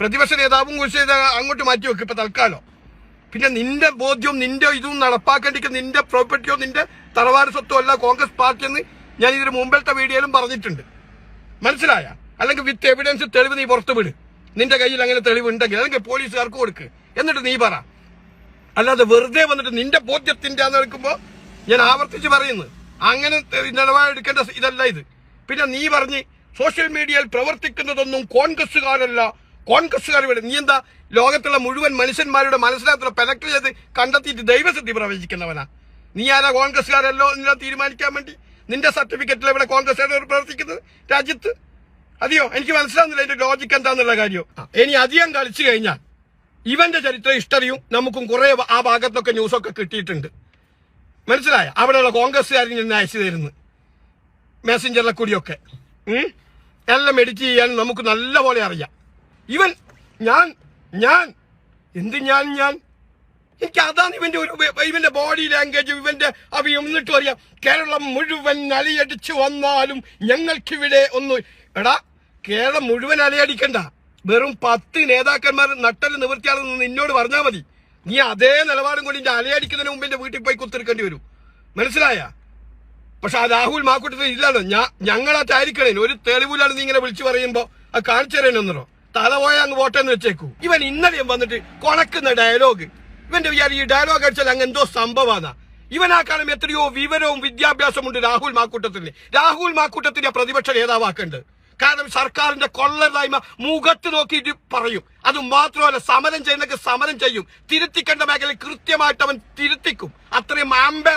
പ്രതിപക്ഷ നേതാവും കുറിച്ച് അങ്ങോട്ട് മാറ്റി വെക്കും ഇപ്പൊ തൽക്കാലം. പിന്നെ നിന്റെ ബോധ്യവും നിന്റെ ഇതും നടപ്പാക്കേണ്ടിക്ക് നിന്റെ പ്രോപ്പർട്ടിയോ നിന്റെ തറവാട് സ്വത്തോ അല്ല കോൺഗ്രസ് പാർട്ടി എന്ന് ഞാൻ ഇതിന് മുമ്പിലത്തെ വീഡിയോയിലും പറഞ്ഞിട്ടുണ്ട്. മനസ്സിലായ? അല്ലെങ്കിൽ വിത്ത് എവിഡൻസ് തെളിവ് നീ പുറത്തു വിട്. നിന്റെ കയ്യിൽ അങ്ങനെ തെളിവ് ഉണ്ടെങ്കിൽ അല്ലെങ്കിൽ പോലീസുകാർക്ക് കൊടുക്ക്. എന്നിട്ട് നീ പറ. അല്ലാതെ വെറുതെ വന്നിട്ട് നിന്റെ ബോധ്യത്തിന്റെ ആന്ന് എടുക്കുമ്പോ ഞാൻ ആവർത്തിച്ച് പറയുന്നു. അങ്ങനെ നിലപാടെടുക്കേണ്ട ഇതല്ല ഇത്. പിന്നെ നീ പറഞ്ഞ് സോഷ്യൽ മീഡിയയിൽ പ്രവർത്തിക്കുന്നതൊന്നും കോൺഗ്രസ്സുകാരല്ല. കോൺഗ്രസ്സുകാർ ഇവിടെ നീ എന്താ ലോകത്തുള്ള മുഴുവൻ മനുഷ്യന്മാരുടെ മനസ്സിനകത്തുള്ള പെനക്ട് ചെയ്ത് കണ്ടെത്തിയിട്ട് ദൈവസിദ്ധി പ്രവചിക്കുന്നവനാ? നീ ആരാ കോൺഗ്രസ്സുകാരല്ലോ എന്നെല്ലാം തീരുമാനിക്കാൻ വേണ്ടി? നിന്റെ സർട്ടിഫിക്കറ്റിൽ ഇവിടെ കോൺഗ്രസ്സുകാർ പ്രവർത്തിക്കുന്നത്? രാജ്യത്ത്? അതെയോ? എനിക്ക് മനസ്സിലാവുന്നില്ല അതിന്റെ ലോജിക്ക് എന്താന്നുള്ള കാര്യം ഇനി അധികം കളിച്ചു കഴിഞ്ഞാൽ ഇവന്റെ ചരിത്ര ഹിസ്റ്ററിയും നമുക്കും കുറെ ആ ഭാഗത്തൊക്കെ ന്യൂസൊക്കെ കിട്ടിയിട്ടുണ്ട്. മനസ്സിലായ? അവിടെയുള്ള കോൺഗ്രസ്സുകാരിൽ നിന്ന് അയച്ചു തരുന്നു. മെസ്സഞ്ചറിലെ കൂടിയൊക്കെ. എല്ലാം എഡിറ്റ് ചെയ്യാൻ നമുക്ക് നല്ലപോലെ അറിയാം. ഇവൻ ഞാൻ ഞാൻ. എന്ത് ഞാൻ ഞാൻ? എനിക്ക് അതാണ് ഇവന്റെ ഒരു ഇവന്റെ ബോഡി ലാംഗ്വേജ് ഇവന്റെ അവയും എന്നിട്ടും അറിയാം. കേരളം മുഴുവൻ അലയടിച്ചു വന്നാലും ഞങ്ങൾക്കിവിടെ ഒന്ന് എടാ കേരളം മുഴുവൻ അലയടിക്കണ്ട. വെറും പത്ത് നേതാക്കന്മാർ നട്ടൽ നിവൃത്തിയാണെന്ന് നിന്നോട് പറഞ്ഞാൽ മതി. നീ അതേ നിലപാടും കൊണ്ട് ഇന്റെ അലയടിക്കുന്നതിന് മുമ്പ് എന്റെ വീട്ടിൽ പോയി കുത്തിരിക്കേണ്ടി വരും. മനസ്സിലായ? പക്ഷെ ആ രാഹുൽ മാക്കൂട്ടത്തിൽ ഇല്ലല്ലോ. ഞാൻ ഞങ്ങളായിട്ടായിരിക്കണേ ഒരു തെളിവിലാണ് നീ ഇങ്ങനെ വിളിച്ചു പറയുമ്പോ. അത് കാണിച്ചു തരാനൊന്നോ തല പോയ അങ്ങ് വോട്ടെന്ന് വെച്ചേക്കൂ. ഇവൻ ഇന്നലെയും വന്നിട്ട് കൊണക്കുന്ന ഡയലോഗ് ഇവന്റെ വിചാരം ഈ ഡയലോഗ് അടിച്ചാൽ അങ്ങ് എന്തോ സംഭവമാണ് ഇവനാ ആ കാലം എത്രയോ വിവരവും വിദ്യാഭ്യാസമുണ്ട് രാഹുൽ മാക്കൂട്ടത്തിന് രാഹുൽ മാക്കൂട്ടത്തിന്റെ പ്രതിപക്ഷ നേതാവാക്കുണ്ട്. കാരണം സർക്കാരിന്റെ കൊള്ളരുതായ്മ മുഖത്ത് നോക്കിയിട്ട് പറയും. അത് മാത്രമല്ല സമരം ചെയ്യുന്നൊക്കെ സമരം ചെയ്യും. തിരുത്തിക്കേണ്ട മേഖലയിൽ കൃത്യമായിട്ട് അവൻ തിരുത്തിക്കും. അത്രയും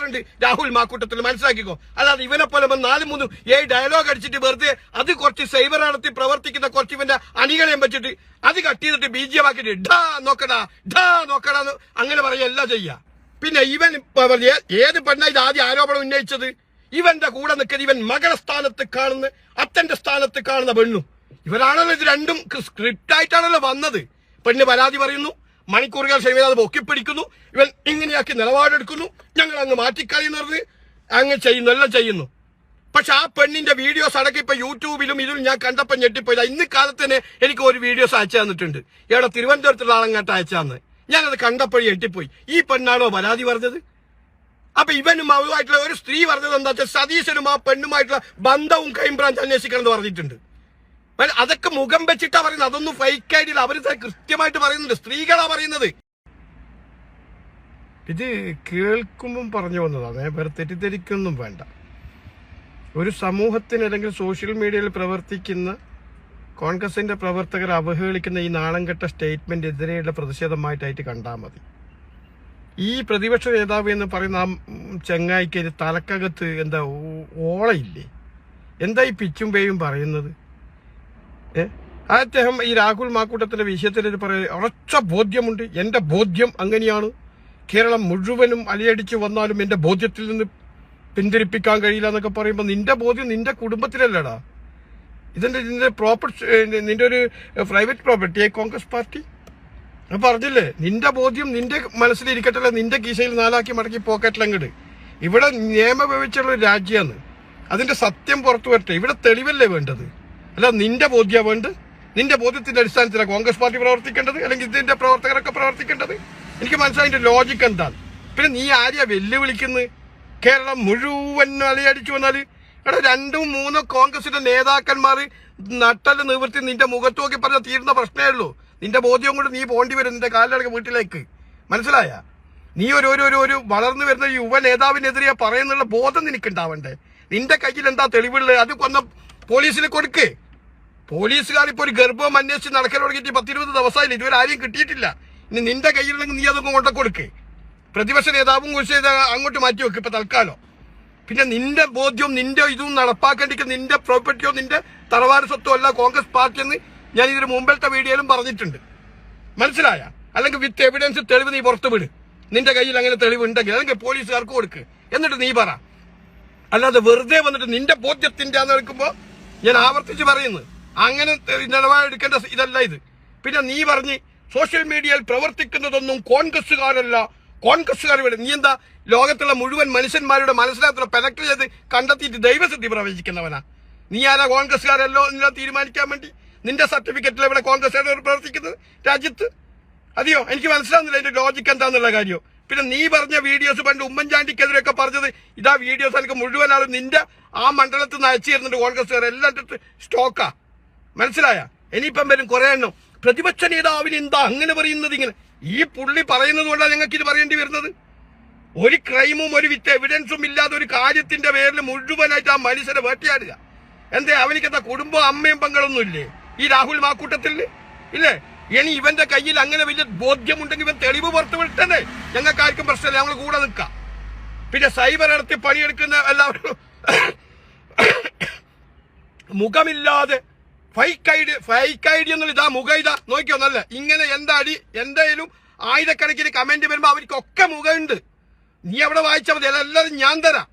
ഉണ്ട് രാഹുൽ മാക്കൂട്ടത്തിൽ മനസ്സിലാക്കിക്കോ? അല്ലാതെ ഇവനെ പോലെ നാലും മൂന്ന് ഏഴ് ഡയലോഗ് അടിച്ചിട്ട് വെറുതെ അത് കുറച്ച് സൈബർ നടത്തി പ്രവർത്തിക്കുന്ന കുറച്ച് ഇവന്റെ അണികളെയും വെച്ചിട്ട് അത് കട്ട് ചെയ്തിട്ട് ബീജമാക്കിയിട്ട് ഡാ നോക്കടാ ഡാ നോക്കടാ അങ്ങനെ പറയുക എല്ലാം ചെയ്യാ പിന്നെ ഇവൻ ഏത് പെണ്ണ ഇത് ആദ്യം ആരോപണം ഉന്നയിച്ചത്? ഇവന്റെ കൂടെ നിൽക്കുന്ന ഇവൻ മകളെ സ്ഥാനത്ത് കാണുന്ന അത്തന്റെ സ്ഥാനത്ത് കാണുന്ന പെണ്ണും. ഇവരാണല്ലോ ഇത് രണ്ടും സ്ക്രിപ്റ്റ് ആയിട്ടാണല്ലോ വന്നത്. പെണ്ണ് പരാതി പറയുന്നു മണിക്കൂറുകൾ അത് പൊക്കിപ്പിടിക്കുന്നു ഇവൻ ഇങ്ങനെയാക്കി നിലപാടെടുക്കുന്നു ഞങ്ങൾ അങ്ങ് എന്ന് പറഞ്ഞ് അങ്ങ് ചെയ്യുന്നു എല്ലാം ചെയ്യുന്നു. പക്ഷെ ആ പെണ്ണിന്റെ വീഡിയോസ് അടക്കം ഇപ്പൊ യൂട്യൂബിലും ഇതിലും ഞാൻ കണ്ടപ്പോ ഞെട്ടിപ്പോയില്ല ഇന്ന് കാലത്ത് തന്നെ എനിക്ക് ഒരു വീഡിയോസ് അയച്ചു തന്നിട്ടുണ്ട്. ഇവിടെ തിരുവനന്തപുരത്തുള്ള ആളങ്ങാട്ട് അയച്ചാന്ന്. ഞാനത് കണ്ടപ്പോഴേ ഞെട്ടിപ്പോയി. ഈ പെണ്ണാണോ പരാതി പറഞ്ഞത്? അപ്പൊ ഇവനും അവരുമായിട്ടുള്ള ഒരു സ്ത്രീ പറഞ്ഞത് എന്താ വെച്ചാൽ സതീശനും ആ പെണ്ണുമായിട്ടുള്ള ബന്ധവും ക്രൈംബ്രാഞ്ച് അന്വേഷിക്കണം എന്ന് പറഞ്ഞിട്ടുണ്ട് അതൊക്കെ മുഖം വെച്ചിട്ടാ പറയുന്നത്. അതൊന്നും ഫൈക്ക് ആയിട്ടില്ല. അവർ കൃത്യമായിട്ട് പറയുന്നുണ്ട്. സ്ത്രീകളാ പറയുന്നത്. ഇത് കേൾക്കുമ്പം പറഞ്ഞു വന്നതാണ് വേറെ തെറ്റിദ്ധരിക്കൊന്നും വേണ്ട. ഒരു സമൂഹത്തിന് അല്ലെങ്കിൽ സോഷ്യൽ മീഡിയയിൽ പ്രവർത്തിക്കുന്ന കോൺഗ്രസിന്റെ പ്രവർത്തകർ അവഹേളിക്കുന്ന ഈ നാളംകെട്ട സ്റ്റേറ്റ്മെന്റ് എതിരെയുള്ള പ്രതിഷേധമായിട്ടായിട്ട് കണ്ടാൽ മതി. ഈ പ്രതിപക്ഷ നേതാവ് എന്ന് പറയുന്ന ആ ചെങ്ങായിക്ക് തലക്കകത്ത് എന്താ ഓളയില്ലേ? എന്താ ഈ പിച്ചും പേയും പറയുന്നത്? ഏ? ആ അദ്ദേഹം ഈ രാഹുൽ മാക്കൂട്ടത്തിന്റെ വിഷയത്തിൽ പറയ ഉറച്ച ബോധ്യമുണ്ട്. എന്റെ ബോധ്യം അങ്ങനെയാണ്. കേരളം മുഴുവനും അലയടിച്ച് വന്നാലും എന്റെ ബോധ്യത്തിൽ നിന്ന് പിന്തിരിപ്പിക്കാൻ കഴിയില്ല എന്നൊക്കെ പറയുമ്പോൾ നിന്റെ ബോധ്യം നിന്റെ കുടുംബത്തിലല്ലടാ. ഇതിന്റെ നിന്റെ പ്രോപ്പർട്ടി നിന്റെ ഒരു പ്രൈവറ്റ് പ്രോപ്പർട്ടിയെ കോൺഗ്രസ് പാർട്ടി? ഞാൻ പറഞ്ഞില്ലേ നിന്റെ ബോധ്യം നിന്റെ മനസ്സിലിരിക്കട്ടല്ലേ നിന്റെ കീശയിൽ നാലാക്കി മടക്കി പോക്കറ്റിലങ്ങട്. ഇവിടെ നിയമവ്യവച്ചുള്ള ഒരു രാജ്യമാണ്. അതിന്റെ സത്യം പുറത്തു വരട്ടെ. ഇവിടെ തെളിവല്ലേ വേണ്ടത്? അല്ല നിന്റെ ബോധ്യ വേണ്ടത്? നിന്റെ ബോധ്യത്തിന്റെ അടിസ്ഥാനത്തിലാണ് കോൺഗ്രസ് പാർട്ടി പ്രവർത്തിക്കേണ്ടത്? അല്ലെങ്കിൽ ഇതിന്റെ പ്രവർത്തകരൊക്കെ പ്രവർത്തിക്കേണ്ടത്? എനിക്ക് മനസ്സിലായി ലോജിക്ക് എന്താണ്? പിന്നെ നീ ആരെയാ വെല്ലുവിളിക്കുന്നത്? കേരളം മുഴുവൻ അലയടിച്ചു വന്നാൽ എടാ രണ്ടും മൂന്നും കോൺഗ്രസിന്റെ നേതാക്കന്മാർ നട്ടൽ നിവൃത്തി നിന്റെ മുഖത്ത് നോക്കി പറഞ്ഞാൽ തീരുന്ന പ്രശ്നമേ ഉള്ളൂ. നിന്റെ ബോധ്യം കൊണ്ട് നീ പോണ്ടി വരും നിന്റെ കാലിലടക്കം വീട്ടിലേക്ക്. മനസ്സിലായ? നീ ഒരു ഒരു ഒരു വളർന്നു വരുന്ന യുവ നേതാവിനെതിരെ പറയുന്നുള്ള ബോധം നിനക്കുണ്ടാവണ്ടേ? നിന്റെ കയ്യിൽ എന്താ തെളിവുള്ളത്? അത് കൊന്ന പോലീസിന് കൊടുക്ക്. പോലീസുകാർ ഇപ്പൊ ഒരു ഗർഭം അന്വേഷിച്ച് നടക്കാൻ തുടങ്ങിയിട്ട് പത്തിരുപത് ദിവസമായില്ല? ഇതുവരെ ആരെയും കിട്ടിയിട്ടില്ല. ഇനി നിന്റെ കയ്യിലുണ്ടെങ്കിൽ നീ അതൊക്കെ കൊണ്ട കൊടുക്ക്. പ്രതിപക്ഷ നേതാവും കുറിച്ച് അങ്ങോട്ട് മാറ്റി വെക്ക് ഇപ്പൊ തൽക്കാലം. പിന്നെ നിന്റെ ബോധ്യവും നിന്റെ ഇതും നടപ്പാക്കേണ്ടിക്ക് നിന്റെ പ്രോപ്പർട്ടിയോ നിന്റെ തറവാട് സ്വത്തോ അല്ല കോൺഗ്രസ് പാർട്ടി എന്ന് ഞാൻ ഇതിന് മുമ്പിലത്തെ വീഡിയോയിലും പറഞ്ഞിട്ടുണ്ട്. മനസ്സിലായ? അല്ലെങ്കിൽ വിത്ത് എവിഡൻസ് തെളിവ് നീ പുറത്തു വിട്. നിന്റെ കയ്യിൽ അങ്ങനെ തെളിവ് ഉണ്ടെങ്കിൽ അല്ലെങ്കിൽ പോലീസുകാർക്ക് കൊടുക്ക്. എന്നിട്ട് നീ പറ. അല്ലാതെ വെറുതെ വന്നിട്ട് നിന്റെ ബോധ്യത്തിന്റെ ആന്ന് എടുക്കുമ്പോ ഞാൻ ആവർത്തിച്ച് പറയുന്നു. അങ്ങനെ നിലപാടെടുക്കേണ്ട ഇതല്ല ഇത്. പിന്നെ നീ പറഞ്ഞ് സോഷ്യൽ മീഡിയയിൽ പ്രവർത്തിക്കുന്നതൊന്നും കോൺഗ്രസ്സുകാരല്ല. കോൺഗ്രസ്സുകാർ ഇവിടെ നീ എന്താ ലോകത്തുള്ള മുഴുവൻ മനുഷ്യന്മാരുടെ മനസ്സിനകത്തുള്ള പെനക്ട് ചെയ്ത് കണ്ടെത്തിയിട്ട് ദൈവസിദ്ധി പ്രവചിക്കുന്നവനാ. നീ ആരാ കോൺഗ്രസ്സുകാരല്ലോ എന്നെല്ലാം തീരുമാനിക്കാൻ വേണ്ടി? നിന്റെ സർട്ടിഫിക്കറ്റിൽ ഇവിടെ കോൺഗ്രസ് പ്രവർത്തിക്കുന്നത്? രാജ്യത്ത്? അതെയോ? എനിക്ക് മനസ്സിലാവുന്നില്ല അതിന്റെ ലോജിക്ക് എന്താന്നുള്ള കാര്യം. പിന്നെ നീ പറഞ്ഞ വീഡിയോസ് പണ്ട് ഉമ്മൻചാണ്ടിക്കെതിരെയൊക്കെ പറഞ്ഞത് ഇതാ വീഡിയോസ് എനിക്ക് മുഴുവൻ ആളും നിന്റെ ആ മണ്ഡലത്തിൽ നിന്ന് അയച്ചു തരുന്നുണ്ട് കോൺഗ്രസ്സുകാർ എല്ലാം സ്റ്റോക്കാ മനസ്സിലായ? ഇനിയിപ്പം വരും കുറെ എണ്ണം. പ്രതിപക്ഷ നേതാവിന് എന്താ അങ്ങനെ പറയുന്നത് ഇങ്ങനെ? ഈ പുള്ളി പറയുന്നത് കൊണ്ടാണ് ഞങ്ങൾക്ക് ഇത് പറയേണ്ടി വരുന്നത്. ഒരു ക്രൈമും ഒരു വിത്ത് എവിഡൻസും ഇല്ലാതെ ഒരു കാര്യത്തിന്റെ പേരിൽ മുഴുവനായിട്ട് ആ മനുഷ്യരെ വേട്ടയാടുക. എന്തേ? അവനിക്കെന്താ കുടുംബം അമ്മയും പങ്കളൊന്നും ഇല്ലേ ഈ രാഹുൽ മാക്കൂട്ടത്തിൽ ഇല്ലേ? ഇനി ഇവന്റെ കയ്യിൽ അങ്ങനെ വലിയ ബോധ്യമുണ്ടെങ്കിൽ ഇവൻ തെളിവ് പുറത്തു വിട്ടേ ഞങ്ങൾക്ക് ആർക്കും പ്രശ്നമില്ല ഞങ്ങൾ കൂടെ നിൽക്കാം. പിന്നെ സൈബർ നടത്തി പണിയെടുക്കുന്ന എല്ലാവരും മുഖമില്ലാതെ ഫൈക്ക് ഐഡി ഫൈക്ക് ഐഡി എന്നുള്ള ഇതാ മുഖ ഇതാ. നോക്കിയോ നല്ല? ഇങ്ങനെ എന്താ അടി? എന്തായാലും ആയിരക്കണക്കിന് കമന്റ് വരുമ്പോ അവർക്കൊക്കെ മുഖമുണ്ട്. നീ അവിടെ വായിച്ചാൽ മതി. എല്ലാവരും ഞാൻ തരാം.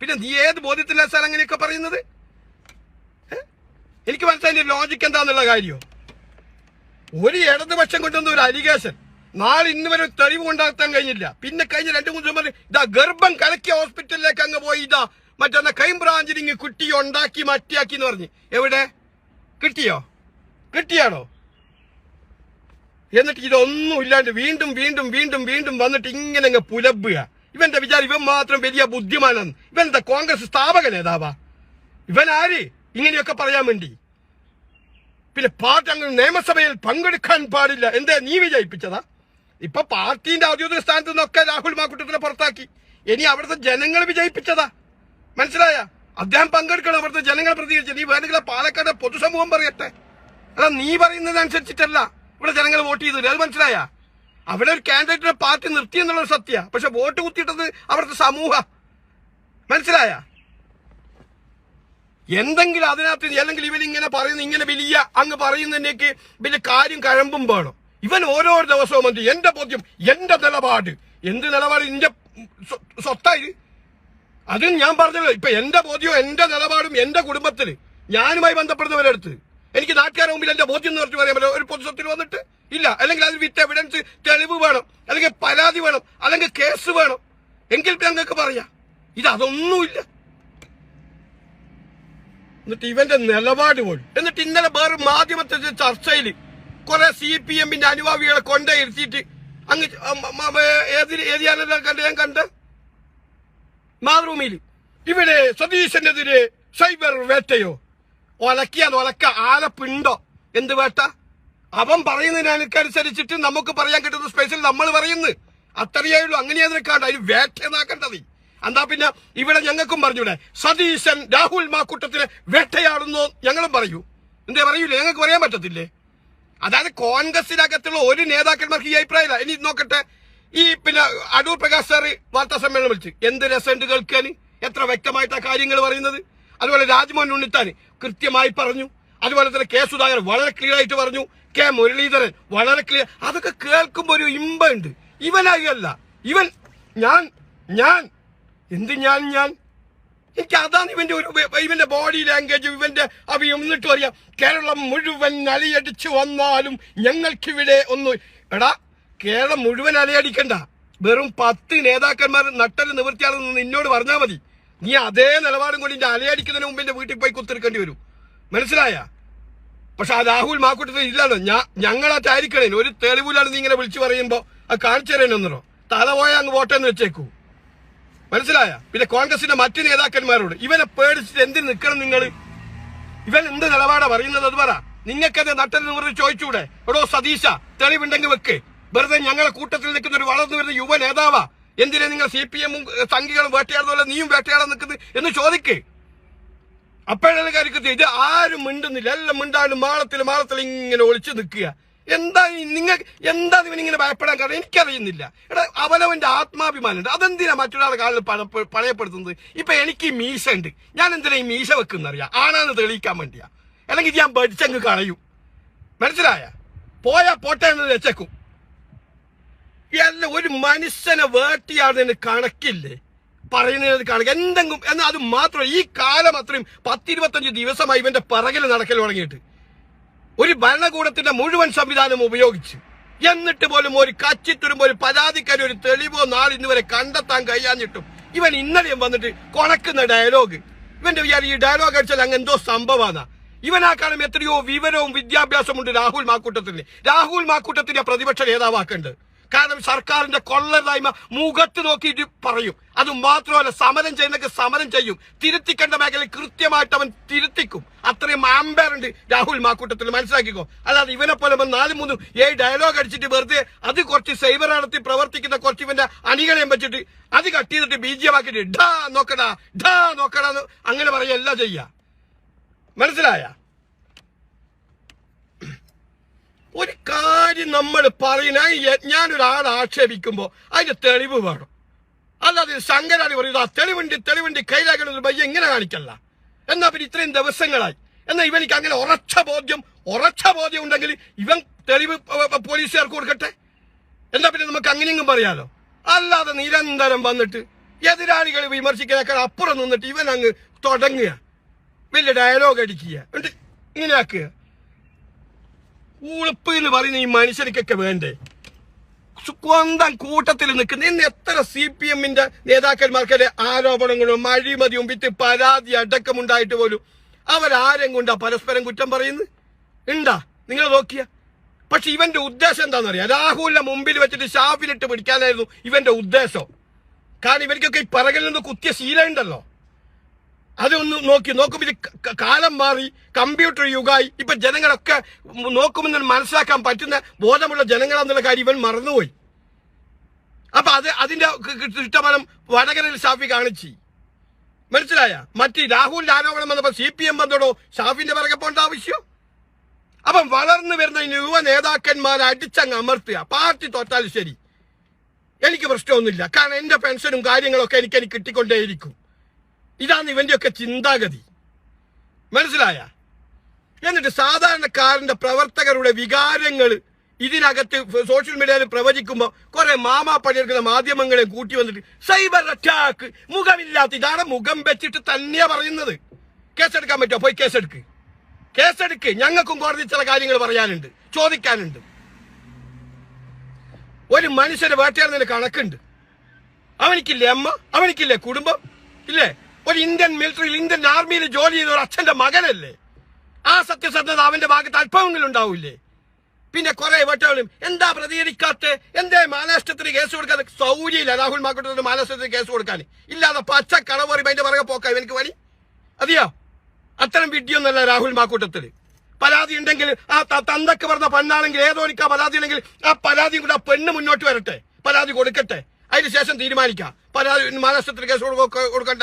പിന്നെ നീ ഏത് ബോധ്യത്തില്ല സാർ അങ്ങനെയൊക്കെ പറയുന്നത്? എനിക്ക് മനസ്സിലായി ലോജിക്ക് എന്താന്നുള്ള കാര്യം ഒരു ഇടതുപക്ഷം കൊണ്ടുവന്ന ഒരു അലിഗേഷൻ നാളെ ഇന്ന് വരെ തെളിവ് ഉണ്ടാക്കാൻ കഴിഞ്ഞില്ല. പിന്നെ കഴിഞ്ഞ രണ്ടു മൂന്ന് ദിവസം ഇതാ ഗർഭം കലക്കിയ ഹോസ്പിറ്റലിലേക്ക് അങ്ങ് പോയി ഇതാ മറ്റന്ന ക്രൈംബ്രാഞ്ചിൽ ഇങ്ങ് കുട്ടി ഉണ്ടാക്കി മറ്റിയാക്കി എന്ന് പറഞ്ഞ്. എവിടെ? കിട്ടിയോ? കിട്ടിയാണോ? എന്നിട്ട് ഇതൊന്നും ഇല്ലാണ്ട് വീണ്ടും വീണ്ടും വീണ്ടും വീണ്ടും വന്നിട്ട് ഇങ്ങനെ അങ്ങ് പുലബുക ഇവന്റെ വിചാരം ഇവൻ മാത്രം വലിയ ബുദ്ധിമാനാണ്. ഇവൻ എന്താ കോൺഗ്രസ് സ്ഥാപക നേതാവാ? ഇവൻ ആര്? ഇങ്ങനെയൊക്കെ പറയാൻ വേണ്ടി. പിന്നെ പാർട്ടി അങ്ങനെ നിയമസഭയിൽ പങ്കെടുക്കാൻ പാടില്ല. എന്താ നീ വിജയിപ്പിച്ചതാ ഇപ്പൊ പാർട്ടിന്റെ ഔദ്യോഗിക സ്ഥാനത്ത് നിന്നൊക്കെ രാഹുൽ മാക്കുട്ടത്തിനെ പുറത്താക്കി. ഇനി അവിടുത്തെ ജനങ്ങൾ വിജയിപ്പിച്ചതാ മനസ്സിലായ? അദ്ദേഹം പങ്കെടുക്കണം അവിടുത്തെ ജനങ്ങൾ പ്രതികരിച്ചു. നീ വേണമെങ്കിൽ പാലക്കാട് പൊതുസമൂഹം പറയട്ടെ. അല്ല നീ പറയുന്നതനുസരിച്ചിട്ടല്ല. ഇവിടെ ജനങ്ങൾ വോട്ട് ചെയ്തില്ല അത് മനസ്സിലായ? അവിടെ ഒരു കാൻഡിഡേറ്റിനെ പാർട്ടി നിർത്തി എന്നുള്ളത് സത്യ. പക്ഷെ വോട്ട് കുത്തിയിട്ടത് അവിടുത്തെ സമൂഹ. മനസ്സിലായ? എന്തെങ്കിലും അതിനകത്ത് അല്ലെങ്കിൽ ഇവൻ ഇങ്ങനെ പറയുന്ന ഇങ്ങനെ വലിയ അങ്ങ് പറയുന്നതിനേക്ക് വലിയ കാര്യം കഴമ്പും വേണം. ഇവൻ ഓരോ ദിവസവും എന്ത് എന്റെ ബോധ്യം എന്റെ നിലപാട്. എന്ത് നിലപാട്? സ്വ- സ്വത്തായി. അത് ഞാൻ പറഞ്ഞല്ലോ ഇപ്പൊ എന്റെ ബോധ്യവും എന്റെ നിലപാടും എന്റെ കുടുംബത്തിൽ ഞാനുമായി ബന്ധപ്പെടുന്നവരെടുത്ത് എനിക്ക് നാട്ടുകാരുടെ മുമ്പിൽ എന്റെ ബോധ്യം എന്ന് പറഞ്ഞു പറയാൻ പറ്റില്ല. ഒരു പൊതുസ്വത്തിൽ വന്നിട്ട് ഇല്ല. അല്ലെങ്കിൽ അതിൽ വിറ്റ് എവിഡൻസ് തെളിവ് വേണം. അല്ലെങ്കിൽ പരാതി വേണം. അല്ലെങ്കിൽ കേസ് വേണം. എങ്കിൽ ഞങ്ങൾക്ക് പറയാം. ഇത് അതൊന്നുമില്ല. എന്നിട്ട് ഇവന്റെ നിലപാട് പോലും. എന്നിട്ട് ഇന്നലെ വേറെ മാധ്യമത്തിന്റെ ചർച്ചയിൽ കുറെ സി പി എമ്മിന്റെ അനുഭാവികളെ കൊണ്ടേ അങ്ങ് ഏത് ഏത് ചാനലിലാണ് കണ്ട് ഞാൻ കണ്ട്? മാതൃഭൂമിയിൽ. ഇവിടെ സതീശനെതിരെ സൈബർ വേട്ടയോ? ഒലക്കിയാൽ ഒലക്ക ആലപ്പുണ്ടോ? എന്ത് വേട്ട? അവൻ പറയുന്നതിനനുസരിച്ചിട്ട് നമുക്ക് പറയാൻ കിട്ടുന്ന സ്പെഷ്യൽ നമ്മൾ പറയുന്നത് അത്രയേ ഉള്ളൂ. അങ്ങനെയാണ് നിൽക്കാണ്ട് അതിന് വേട്ടയെന്നാക്കേണ്ടത് എന്താ പിന്നെ ഇവിടെ ഞങ്ങൾക്കും പറഞ്ഞൂടെ? സതീശൻ രാഹുൽ മാക്കൂട്ടത്തിനെ വേട്ടയാടുന്നു ഞങ്ങളും പറയൂ. എന്തേ പറയൂലേ? ഞങ്ങൾക്ക് പറയാൻ പറ്റത്തില്ലേ? അതായത് കോൺഗ്രസിനകത്തുള്ള ഒരു നേതാക്കന്മാർക്ക് ഈ അഭിപ്രായമില്ല. ഇനി നോക്കട്ടെ. ഈ പിന്നെ അടൂർ പ്രകാശ് സാറ് വാർത്താ സമ്മേളനം വിളിച്ച് എന്ത് രസമുണ്ട് കേൾക്കാൻ എത്ര വ്യക്തമായിട്ടാ കാര്യങ്ങൾ പറയുന്നത്? അതുപോലെ രാജ്മോഹൻ ഉണ്ണിത്താൻ കൃത്യമായി പറഞ്ഞു. അതുപോലെ തന്നെ കെ സുധാകരൻ വളരെ ക്ലിയർ ആയിട്ട് പറഞ്ഞു. കെ മുരളീധരൻ വളരെ ക്ലിയർ. അതൊക്കെ കേൾക്കുമ്പോ ഒരു ഇമ്പുണ്ട് ഇവനാകല്ല ഇവൻ ഞാൻ ഞാൻ എന്ത് ഞാൻ ഞാൻ? എനിക്ക് അതാണ് ഇവന്റെ ഒരു ഇവന്റെ ബോഡി ലാംഗ്വേജ് ഇവന്റെ അവ എന്നിട്ട് അറിയാം കേരളം മുഴുവൻ അലയടിച്ചു വന്നാലും ഞങ്ങൾക്കിവിടെ ഒന്ന് എടാ കേരളം മുഴുവൻ അലയടിക്കണ്ട. വെറും പത്ത് നേതാക്കന്മാർ നട്ടൽ നിവൃത്തിയാണെന്ന് നിന്നോട് പറഞ്ഞാൽ മതി. നീ അതേ നിലപാടും കൊണ്ട് ഇന്റെ അലയടിക്കുന്നതിന് മുമ്പ് എന്റെ വീട്ടിൽ പോയി കുത്തിരിക്കേണ്ടി വരും. മനസ്സിലായ? പക്ഷെ ആ രാഹുൽ മാക്കൂട്ടത്തിൽ ഇല്ലല്ലോ ഞാൻ ഞങ്ങളായിട്ടായിരിക്കണേ ഒരു തെളിവിലാണ് നീ ഇങ്ങനെ വിളിച്ചു പറയുമ്പോ അത് കാണിച്ചു തരാനൊന്നോ തല പോയാൽ അങ്ങ് വോട്ടെന്ന് വെച്ചേക്കൂ. മനസ്സിലായ? പിന്നെ കോൺഗ്രസിന്റെ മറ്റു നേതാക്കന്മാരോട് ഇവനെ പേടിച്ചിട്ട് എന്തിന് നിൽക്കണം നിങ്ങൾ ഇവൻ എന്ത് നിലപാടാ പറയുന്നത് അത് പറ. നിങ്ങൾക്കത് നട്ടെന്ന് പറഞ്ഞ് ചോദിച്ചൂടെ? എടോ സതീശ തെളിവുണ്ടെങ്കിൽ വെക്ക്. വെറുതെ ഞങ്ങളെ കൂട്ടത്തിൽ നിൽക്കുന്ന ഒരു വളർന്നു വരുന്ന യുവ നേതാവാ. എന്തിനാ നിങ്ങൾ സി പി എമ്മും സംഘികളും വേട്ടയാടുന്നല്ല നീയും വേട്ടയാടാൻ നിൽക്കുന്നത് എന്ന് ചോദിക്ക്. അപ്പോഴാണ് കാര്യത്തിൽ ഇത് ആരും മിണ്ടുന്നില്ല. എല്ലാം മിണ്ടാണ്ട് മാളത്തിൽ മാളത്തിൽ ഇങ്ങനെ ഒളിച്ചു നിൽക്കുക. എന്താ നിങ്ങൾ എന്താ ഇവൻ ഇങ്ങനെ ഭയപ്പെടാൻ കാരണം? എനിക്കറിയുന്നില്ല. എടാ അവനവന്റെ ആത്മാഭിമാനമുണ്ട്. അതെന്തിനാ മറ്റൊരാളെ കാലിൽ പഴയപ്പെടുത്തുന്നത്? ഇപ്പൊ എനിക്ക് മീശ ഉണ്ട്. ഞാൻ എന്തിനാ ഈ മീശ വെക്കുന്ന വെക്കുന്നറിയാം? ആണാന്ന് തെളിയിക്കാൻ വേണ്ടിയാ. അല്ലെങ്കിൽ ഞാൻ പഠിച്ചങ്ങ് കളയും. മനസ്സിലായ? പോയാ പോട്ടെ എന്ന് വെച്ചേക്കും. എല്ലാം ഒരു മനുഷ്യനെ വേട്ടിയാടുന്നതിന് കണക്കില്ലേ? പറയുന്നത് കണക്ക്. എന്തെങ്കിലും എന്നാൽ അത് മാത്രം ഈ കാലം അത്രയും പത്തിരുപത്തഞ്ച് ദിവസമായി ഇവന്റെ പിറകിൽ നടക്കൽ തുടങ്ങിയിട്ട്. ഒരു ഭരണകൂടത്തിന്റെ മുഴുവൻ സംവിധാനം ഉപയോഗിച്ച് എന്നിട്ട് പോലും ഒരു കച്ചിത്തുരുമ്പോ ഒരു പരാതിക്കാരി ഒരു തെളിവോ നാളിന്ന് വരെ കണ്ടെത്താൻ കഴിയാഞ്ഞിട്ടും ഇവൻ ഇന്നലെയും വന്നിട്ട് കൊണക്കുന്ന ഡയലോഗ് ഇവന്റെ വിചാരം ഈ ഡയലോഗ് അടിച്ചാൽ അങ്ങ് എന്തോ സംഭവമാണ് ഇവനാക്കാളും എത്രയോ വിവരവും വിദ്യാഭ്യാസമുണ്ട് രാഹുൽ മാക്കൂട്ടത്തിന്. രാഹുൽ മാക്കൂട്ടത്തിന്റെ പ്രതിപക്ഷ നേതാവാക്കുണ്ട്. കാരണം സർക്കാരിന്റെ കൊള്ളരുതായ്മ മുഖത്ത് നോക്കിയിട്ട് പറയും. അത് മാത്രമല്ല സമരം ചെയ്യുന്നൊക്കെ സമരം ചെയ്യും. തിരുത്തിക്കേണ്ട മേഖലയിൽ കൃത്യമായിട്ട് അവൻ തിരുത്തിക്കും. അത്രയും ഉണ്ട് രാഹുൽ മാക്കൂട്ടത്തിൽ മനസ്സിലാക്കിക്കോ? അല്ലാതെ ഇവനെ പോലെ നാല് മൂന്ന് ഏഴ് ഡയലോഗ് അടിച്ചിട്ട് വെറുതെ അത് കുറച്ച് സൈബർ നടത്തി പ്രവർത്തിക്കുന്ന കുറച്ച് ഇവന്റെ അണികളെയും വെച്ചിട്ട് അത് കട്ട് ചെയ്തിട്ട് ബീജമാക്കിയിട്ട് ഡാ നോക്കടാ ഡാ നോക്കടാ അങ്ങനെ അങ്ങനെ പറയല്ല ചെയ്യാ മനസ്സിലായ? ഒരു കാര്യം നമ്മൾ പറയുന്ന ഞാനൊരാളെ ആക്ഷേപിക്കുമ്പോ അതിന്റെ തെളിവ് വേണം. അല്ലാതെ ശങ്കരാടി പറയുന്നത് ആ തെളിവുണ്ട് തെളിവുണ്ട് ഒരു പയ്യ ഇങ്ങനെ കാണിക്കല്ല. എന്നാ പിന്നെ ഇത്രയും ദിവസങ്ങളായി. എന്നാ ഇവനിക്ക് അങ്ങനെ ഉറച്ച ബോധ്യം ഉറച്ച ബോധ്യം ഉണ്ടെങ്കിൽ ഇവൻ തെളിവ് പോലീസുകാർക്ക് കൊടുക്കട്ടെ? എന്നാ പിന്നെ നമുക്ക് അങ്ങനെയെങ്കിലും പറയാലോ? അല്ലാതെ നിരന്തരം വന്നിട്ട് എതിരാളികൾ വിമർശിക്കുന്നേക്കാൾ അപ്പുറം നിന്നിട്ട് ഇവൻ അങ്ങ് തുടങ്ങുക. വലിയ ഡയലോഗ് അടിക്കുക. എന്നിട്ട് ഇങ്ങനെ ഉളുപ്പ് എന്ന് പറയുന്ന ഈ മനുഷ്യർക്കൊക്കെ വേണ്ടേ? സ്വന്തം കൂട്ടത്തിൽ നിൽക്കുന്ന ഇന്ന് എത്ര സി പി എമ്മിന്റെ നേതാക്കന്മാർക്കെതിരെ ആരോപണങ്ങളും അഴിമതിയും വിത്ത് പരാതി അടക്കമുണ്ടായിട്ട് പോലും അവരാരും കൊണ്ടാ പരസ്പരം കുറ്റം പറയുന്നു ഉണ്ടാ നിങ്ങൾ നോക്കിയ. പക്ഷെ ഇവന്റെ ഉദ്ദേശം എന്താണെന്നറിയാം രാഹുലിന്റെ മുമ്പിൽ വെച്ചിട്ട് ഷാഫിലിട്ട് പിടിക്കാനായിരുന്നു ഇവന്റെ ഉദ്ദേശം. കാരണം ഇവർക്കൊക്കെ ഈ പറകിൽ നിന്ന് കുത്തിയ ശീലമുണ്ടല്ലോ അതൊന്ന് നോക്കി നോക്കുമ്പോൾ ഇത് കാലം മാറി കമ്പ്യൂട്ടർ യുഗമായി ഇപ്പൊ ജനങ്ങളൊക്കെ നോക്കുമെന്ന് മനസ്സിലാക്കാൻ പറ്റുന്ന ബോധമുള്ള ജനങ്ങളെന്നുള്ള കാര്യം ഇവൻ മറന്നുപോയി. അപ്പൊ അത് അതിന്റെ ഇഷ്ടഫലം വടകരയിൽ ഷാഫി കാണിച്ചു. മനസ്സിലായ? മറ്റ് രാഹുലിന്റെ ആരോപണം വന്നപ്പോ സി പി എം വന്നോടോ ഷാഫിന്റെ പിറകെ പോകേണ്ട ആവശ്യം? അപ്പം വളർന്നു വരുന്ന യുവ നേതാക്കന്മാരെ അടിച്ചങ്ങ് അമർത്തുക. പാർട്ടി തോറ്റാലും ശരി. എനിക്ക് പ്രശ്നമൊന്നുമില്ല. കാരണം എന്റെ പെൻഷനും കാര്യങ്ങളൊക്കെ എനിക്ക് എനിക്ക് കിട്ടിക്കൊണ്ടേയിരിക്കും. ഇതാണ് ഇവന്റെയൊക്കെ ചിന്താഗതി. മനസ്സിലായ? എന്നിട്ട് സാധാരണക്കാരന്റെ പ്രവർത്തകരുടെ വികാരങ്ങൾ ഇതിനകത്ത് സോഷ്യൽ മീഡിയയിൽ പ്രവചിക്കുമ്പോൾ കുറെ മാമാ പണിയെടുക്കുന്ന മാധ്യമങ്ങളെ കൂട്ടി വന്നിട്ട് സൈബർ അറ്റാക്ക് മുഖമില്ലാത്ത ഇതാണ് മുഖം വെച്ചിട്ട് തന്നെയാ പറയുന്നത്. കേസെടുക്കാൻ പറ്റുമോ? പോയി കേസെടുക്ക്. കേസെടുക്ക്. ഞങ്ങൾക്കും കോടതി ചില കാര്യങ്ങൾ പറയാനുണ്ട്. ചോദിക്കാനുണ്ട്. ഒരു മനുഷ്യന്റെ വേട്ടയാടുന്നതിന് കണക്കുണ്ട്. അവനിക്കില്ലേ അമ്മ? അവനിക്കില്ലേ കുടുംബം? ഇല്ലേ? ഒരു ഇന്ത്യൻ മിലിറ്ററിയിൽ ഇന്ത്യൻ ആർമിയിൽ ജോലി ചെയ്ത ഒരു അച്ഛന്റെ മകനല്ലേ? ആ സത്യസന്ധത അവന്റെ ഭാഗത്ത് അല്പമെങ്കിലും ഉണ്ടാവില്ലേ പിന്നെ കുറെ വട്ടകളും എന്താ പ്രതികരിക്കാത്ത? എന്തേ മാനേഷ്ടത്തിന് കേസ് കൊടുക്കാതെ സൗകര്യമില്ല രാഹുൽ മാക്കോട്ടത്തിന് മാനേഷ്ടത്തിന് കേസ് കൊടുക്കാൻ. ഇല്ലാതെ പച്ച കടവറി അതിന്റെ പിറകെ പോക്കാം എനിക്ക് പണി. അതെയോ? അത്തരം വിഡിയൊന്നല്ല രാഹുൽ മാക്കൂട്ടത്തിൽ പരാതി ഉണ്ടെങ്കിൽ ആ തന്തക്ക് പറഞ്ഞ പെണ്ണാണെങ്കിൽ ഏതോനിക്കാ പരാതി ഉണ്ടെങ്കിൽ ആ പരാതി കൂടെ ആ പെണ്ണ് മുന്നോട്ട് വരട്ടെ. പരാതി കൊടുക്കട്ടെ. അതിന് ശേഷം തീരുമാനിക്കാം പരാതി മഹാരാഷ്ട്രത്തിൽ കേസ് കൊടുക്ക- കൊടുക്കണ്ട.